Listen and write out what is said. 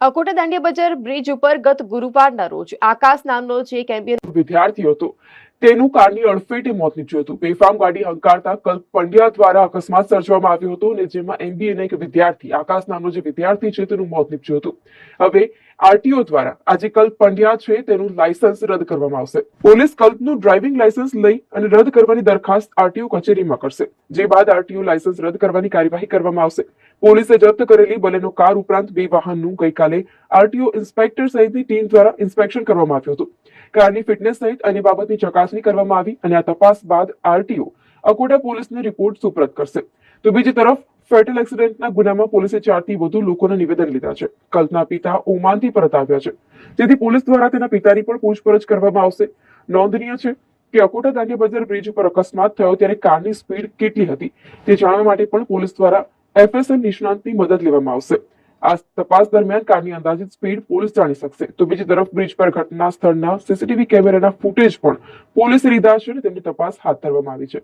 અકોટા દાંડિયા બજાર બ્રિજ ઉપર ગત ગુરુવારના રોજ આકાશ નામનો જે કેમ્પિયન વિદ્યાર્થી હતો તેનું કારની અડફેટે મોત નીપજ્યું હતું. બેફામ ગાડી હંકારતા કલ્પ પંડ્યા દ્વારા અકસ્માત સર્જવામાં આવ્યો હતો અને જેમાં એમબીએ ના એક વિદ્યાર્થી, આકાશ નામનો જે વિદ્યાર્થી છે, તેનું મોત નીપજ્યું હતું. હવે આરટીઓ દ્વારા આજે કલ્પ પંડ્યા છે, તેનું લાયસન્સ રદ કરવામાં આવશે. પોલીસ કલ્પનું ડ્રાઇવિંગ લાયસન્સ લઈ અને રદ કરવાની દરખાસ્ત આરટીઓ કચેરીમાં કરશે. જે બાદ આરટીઓ લાયસન્સ રદ કરવાની કાર્યવાહી કરવામાં આવશે. પોલીસે જપ્ત કરેલી બલેનો કાર ઉપરાંત બે વાહનનું ગઈકાલે આરટીઓ ઇન્સ્પેક્ટર સહિતની ટીમ દ્વારા ઇન્સ્પેક્શન કરવામાં આવ્યું હતું. કારની ફિટનેસ સહિત અન્ય બાબતની ચકાસણી કરવામાં આવી અને આ તપાસ બાદ આરટીઓ અકોટા પોલીસને રિપોર્ટ સુપરત કરશે. તો બીજી તરફ, ફેટલ એક્સિડન્ટના ગુનામાં પોલીસે ચારથી વધુ લોકોના નિવેદન લીધા છે. કલ્પના પિતા ઓમાનથી પરત આવ્યા છે. તેથી પોલીસ દ્વારા તેના પિતાની પણ પૂછપરછ કરવામાં આવશે. નોંધનીય છે કે અકોટા દાંડિયા બજાર બ્રિજ ઉપર અકસ્માત થયો ત્યારે કારની સ્પીડ કેટલી હતી તે જાણવા માટે પણ પોલીસ દ્વારા એફએસએન નિષ્ણાંતની મદદ લેવામાં આવશે. આ તપાસ દરમિયાન કારની અંદાજિત સ્પીડ પોલીસ જાણી શકશે. તો બીજી તરફ બ્રિજ પર ઘટના સ્થળના સીસીટીવી કેમેરાના ફૂટેજ પણ પોલીસે લીધા છે અને તેમની તપાસ હાથ ધરવામાં આવી છે.